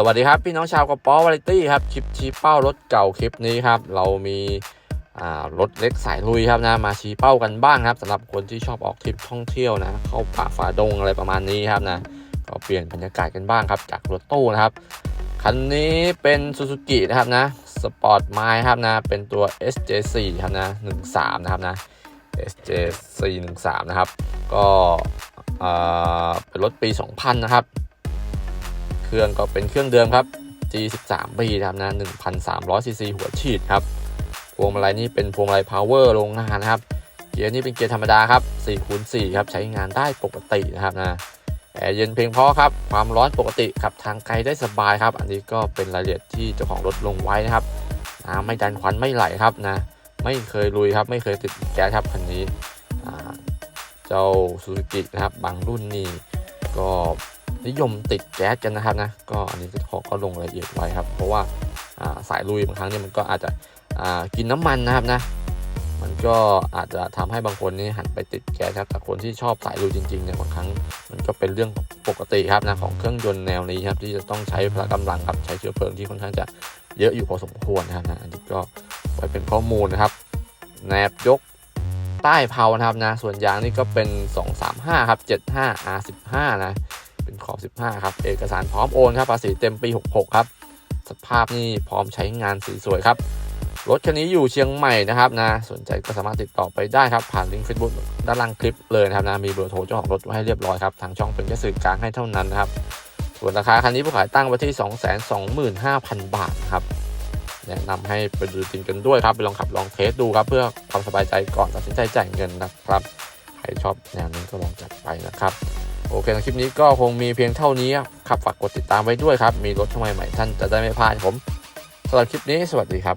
สวัสดีครับ พี่น้องชาวกระป๋อวาไรตี้ครับคลิปชี้เป้ารถเก่าคลิปนี้ครับ เรามีรถเล็กสายลุยครับนะมาชี้เป้ากันบ้างครับสำหรับคนที่ชอบออกทริปท่องเที่ยวนะเข้าป่าฝ่าดงอะไรประมาณนี้ครับนะก็เปลี่ยนบรรยากาศกันบ้างครับ จากรถตู้นะครับคันนี้เป็นซูซูกินะครับนะสปอร์ตไมล์ครับนะเป็นตัว SJ4 ครับนะ13 นะครับนะ SJ4 13 นะครับ ก็เอ่อเป็นรถปี 2000 นะครับ เครื่องก็เป็นเครื่องเดิมครับ G13B ครับนะ1,300 cc หัวฉีดครับ พวงมาลัยนี่เป็นพวงมาลัย power โรงงานนะครับ เกียร์นี่เป็นเกียร์ธรรมดาครับ 4x4 ครับ ใช้งานได้ปกตินะครับนะแอร์เย็นเพียงพอครับ ความร้อนปกติขับทางไกลได้สบายครับ อันนี้ก็เป็นรายละเอียดที่เจ้าของรถลงไว้นะครับน้ำไม่ดันควันไม่ไหลครับนะ ไม่เคยลุยครับ ไม่เคยติดแก๊สครับคันนี้เจ้าซูซูกินะครับบางรุ่นนี่ก็ นิยมติดแก๊สกันนะครับนะก็อันนี้เจ้าของก็ลงรายละเอียดไว้ครับ เพราะว่าสายลุยบางครั้งเนี่ยมันก็อาจจะกินน้ำมันนะครับนะมันก็อาจจะทำให้บางคนนี่หันไปติดแก๊สครับแต่คนที่ชอบสายลุยจริงๆเนี่ยบางครั้งมันก็เป็นเรื่องปกติครับนะของเครื่องยนต์แนวนี้ครับที่จะต้องใช้พละกำลังครับใช้เชื้อเพลิงที่ค่อนข้างจะเยอะอยู่พอสมควรนะครับนะอันนี้ก็ไว้เป็นข้อมูลนะครับแนบยกใต้เพานะครับนะส่วนยางนี่ก็เป็น 235 ครับ 75 R15 นะ ขอบ 15 ครับ เอกสารพร้อมโอนครับภาษีเต็มปี 66 ครับ สภาพนี่พร้อมใช้งานสีสวยครับ รถคันนี้อยู่เชียงใหม่นะครับนะ สนใจก็สามารถติดต่อไปได้ครับ ผ่านลิงก์ Facebook ด้านล่างคลิปเลยนะครับนะ มีเบอร์โทรเจ้าของรถไว้ให้เรียบร้อยครับ ทางช่องเป็นแค่สื่อกลางให้เท่านั้นนะครับ ส่วนราคาคันนี้ผู้ขายตั้งไว้ที่ 225,000 บาทครับ แนะนำให้ไปดูจริงกันด้วยครับ ไปลองขับลองเทสดูครับ เพื่อความสบายใจก่อนตัดสินใจจ่ายเงินนะครับ ใครชอบแนวนี้ก็ลองจัดไปนะครับ โอเคนะคลิปนี้ก็คงมีเพียงเท่านี้ครับฝากกดติดตามไว้ด้วยครับ มีรถช่องใหม่ท่านจะได้ไม่พลาดผมสำหรับคลิปนี้สวัสดีครับ